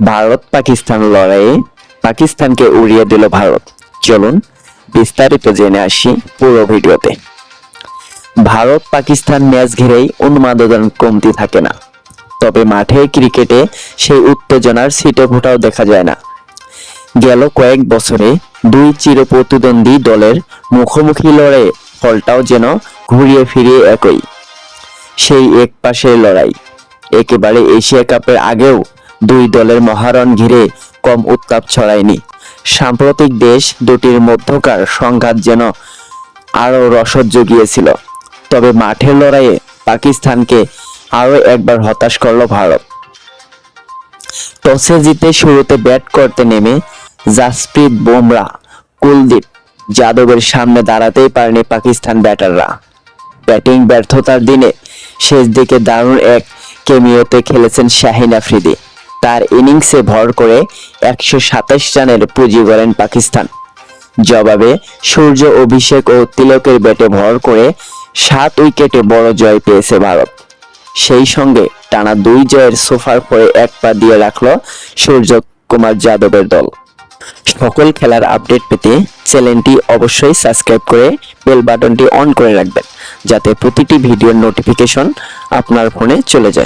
ভারত পাকিস্তান লড়াইয়ে পাকিস্তানকে উড়িয়ে দিল ভারত। চলুন বিস্তারিত জেনে আসি পুরো ভিডিওতে। ভারত পাকিস্তান ম্যাচ ঘিরেই উন্মাদনা কমতি থাকে না। তবে মাঠে ক্রিকেটে সেই উত্তেজনার সিটে ফোটাও দেখা যায় না। গেল কয়েক বছরে দুই চিরপ্রতিদ্বন্দ্বী দলের মুখোমুখি লড়াইয়ে ফলটাও যেন ঘুরিয়ে ফিরিয়ে একই। সেই এক পাশের লড়াই, একেবারে এশিয়া কাপের আগেও দুই দলের মহারণ ঘিরে কম উত্তাপ ছড়ায়নি। সাম্প্রতিক দেশ দুটির মধ্যকার সংঘাত যেন আরও রসদ জুগিয়েছিল। তবে মাঠের লড়াইয়ে পাকিস্তানকে আরও একবার হতাশ করল ভারত। টসে জিতে শুরুতে ব্যাট করতে নেমে জাসপ্রীত বুমরা কুলদীপ যাদবের সামনে দাঁড়াতেই পারেনি পাকিস্তান ব্যাটাররা। ব্যাটিং ব্যর্থতার দিনে শেষ দিকে দারুণ এক কেমিওতে খেলেছেন শাহিন আফ্রিদি। তার ইনিংসে ভর করে একশো সাতাশ রানের পুঁজি করেন পাকিস্তান। জবাবে সূর্য, অভিষেক ও তিলকের ব্যাটে ভর করে সাত উইকেটে বড় জয় পেয়েছে ভারত। সেই সঙ্গে টানা দুই জয়ের সোফার পরে এক পা দিয়ে রাখল সূর্য কুমার যাদবের দল। সকল খেলার আপডেট পেতে চ্যানেলটি অবশ্যই সাবস্ক্রাইব করে বেল বাটনটি অন করে রাখবেন, যাতে প্রতিটি ভিডিওর নোটিফিকেশন আপনার ফোনে চলে যায়।